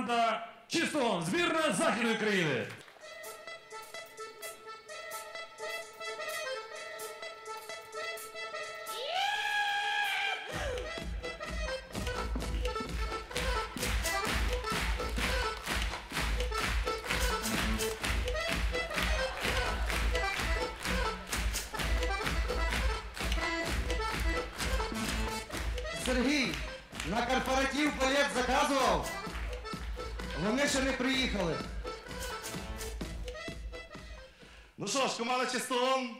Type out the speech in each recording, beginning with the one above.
команда Чистон, збірна Західної країни. Сергій, на корпоратив балет заказував. Вони ще не приїхали. Ну що ж, команда Чистон.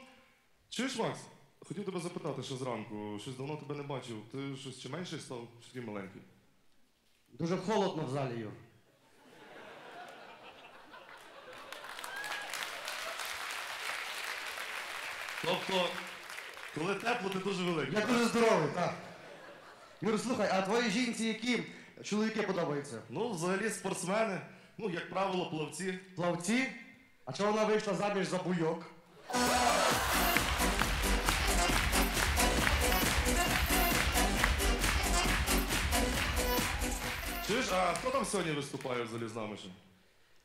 Чуєш, Макс? Хотів тебе запитати, що зранку. Щось давно тебе не бачив. Ти щось чи менший став, чи такий маленький? Дуже холодно в залі, Юр. Тобто, коли тепло, ти дуже великий. Я дуже здоровий, так. Юр, слухай, а твоїй жінці які чоловіки подобаються? Ну, взагалі, спортсмени, ну, як правило, плавці. Плавці? А чого вона вийшла заміж за буйок? Чуєш, а хто там сьогодні виступає взагалі з нами ще?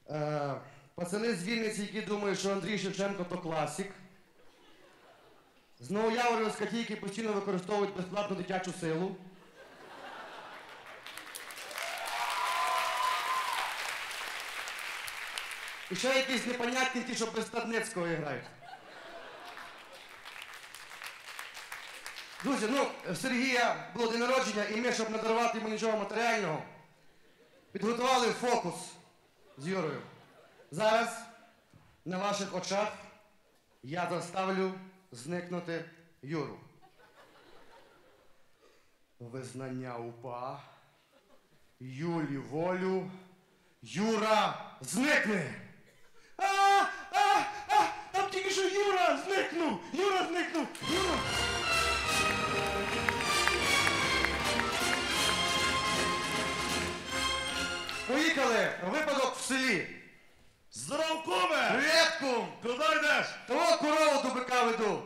Е, пацани з Вінниці, які думають, що Андрій Шевченко то класик. З Новояворівська ті, які постійно використовують безплатну дитячу силу. І ще якісь непонятні ті, що без Стадницького грають. Друзі, ну, Сергія було день народження, і ми, щоб не дарувати йому нічого матеріального, підготували фокус з Юрою. Зараз на ваших очах я заставлю зникнути Юру. Визнання упа. Юлі волю. Юра зникне! Того корову до бика веду.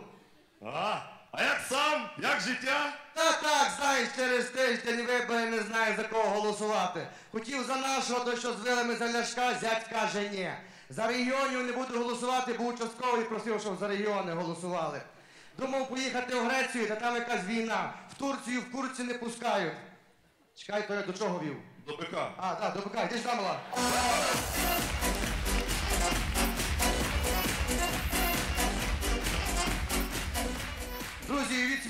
А, а як сам? Як життя? Та так, знаєш, через тиждень вибори не знаю за кого голосувати. Хотів за нашого, то що з вилами за ляшка, зять каже ні. За регіонів не буду голосувати, бо участковий просив, щоб за регіони голосували. Думав поїхати в Грецію, та там якась війна. В Турцію в курці не пускають. Чекай, то я до чого вів? До бика. А, так, до бика, йди сюди, мала.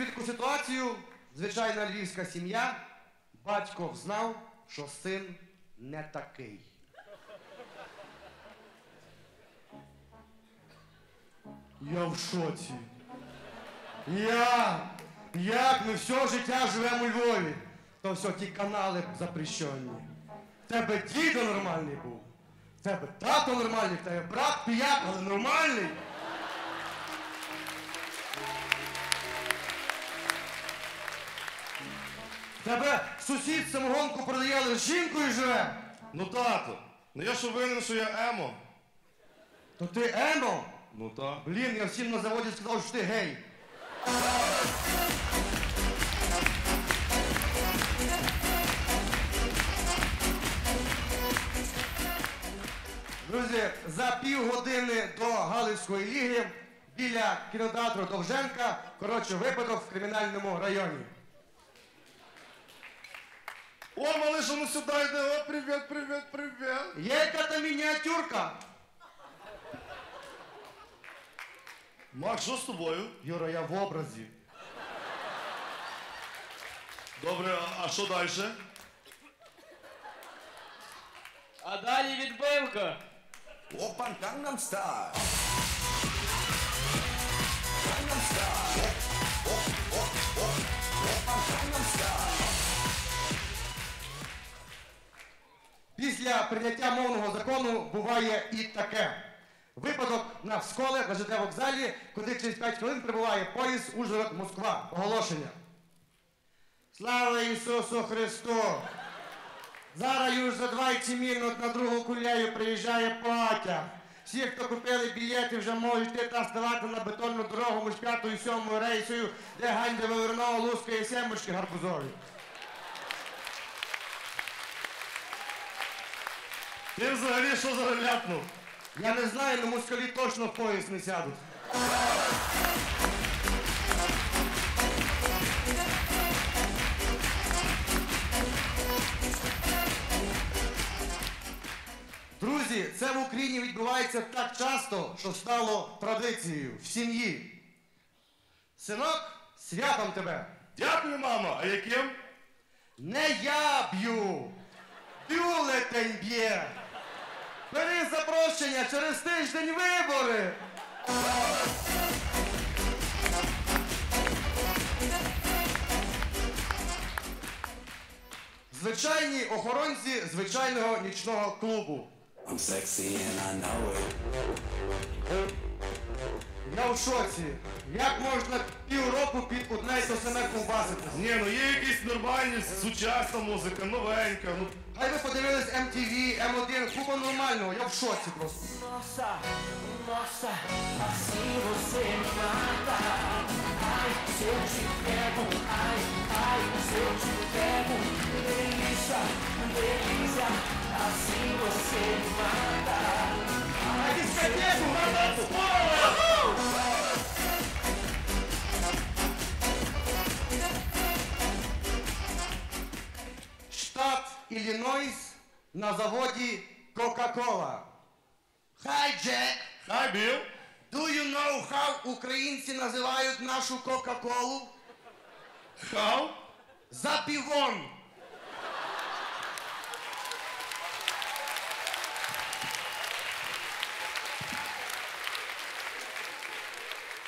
Таку ситуацію. Звичайна львівська сім'я. Батько знав, що син не такий. Я в шоці. Я. Як ми все життя живемо у Львові. То все, ті канали запрещені. В тебе дідо нормальний був. В тебе тато нормальний, в тебе брат піяк, але нормальний. Тебе сусід самогонку продає, але з жінкою живе. Ну, тато, ну я що винен, що я емо? То ти емо? Ну так. Блін, я всім на заводі сказав, що ти гей. Друзі, за півгодини до Галицької ліги біля кінотеатру Довженка, коротше, випадок в кримінальному районі. О, малиша, ну сюди йде. О, привіт, привіт, привіт. Є яка там мініатюрка? Макс, що з тобою? Юра, я в образі. Добре, а- а що далі? А далі відбивка. Опа, Gangnam Style. Після Прийняття мовного закону буває і таке. Випадок на Всколе на ЖД вокзалі, куди через 5 хвилин прибуває поїзд Ужгород Москва. Оголошення. Слава Ісусу Христу! Зараз już за 20 минут на другу кулею приїжджає потяг. Всі, хто купили білети, вже можуть йти та ставати на бетонну дорогу між 5 і 7 рейсою, де Ганьде Виверного, Луска і Семушки гарбузові. Ти взагалі що за ляпнув? Я не знаю, але москалі точно в поїзд не сядуть. Друзі, це в Україні відбувається так часто, що стало традицією в сім'ї. Синок, святом тебе! Дякую, мамо. А яким? Не я б'ю! Бюлетень б'є! Бери запрошення через тиждень вибори! Звичайні охоронці звичайного нічного клубу. I'm sexy and I know it. Я в шоці. Як можна півроку під одне й те саме ковбасити? Ні, ну є якісь нормальні, сучасна музика, новенька. Ну, ви подивились MTV, M1, купа нормального, я в шоці просто. Nossa, nossa, assim você me mata. Ai, se eu te pego, ai, ai, se eu te pego, delícia, delícia, Заводі Coca-Cola. Hi, Jack. хай Біл. Do you know how українці називають нашу Кока-Колу? Хау? Запівон.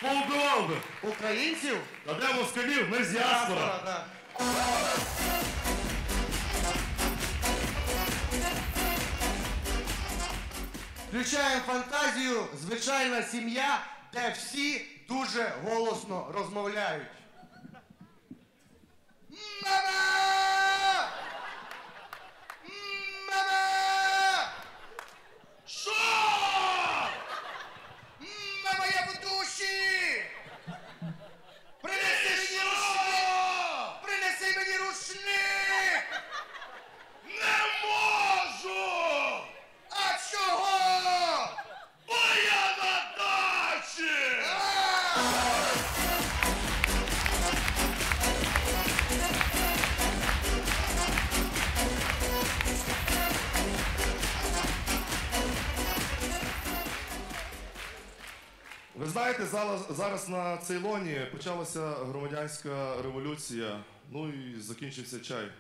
Повбивав би. Українців? А де москалів? Ми з діаспора. Включаємо фантазію, звичайна сім'я, де всі дуже голосно розмовляють. Ви знаєте, зараз, на Цейлоні почалася громадянська революція, ну і закінчився чай.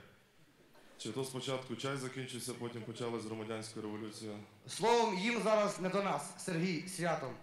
Чи то спочатку чай закінчився, потім почалась громадянська революція. Словом, їм зараз не до нас, Сергій, святом.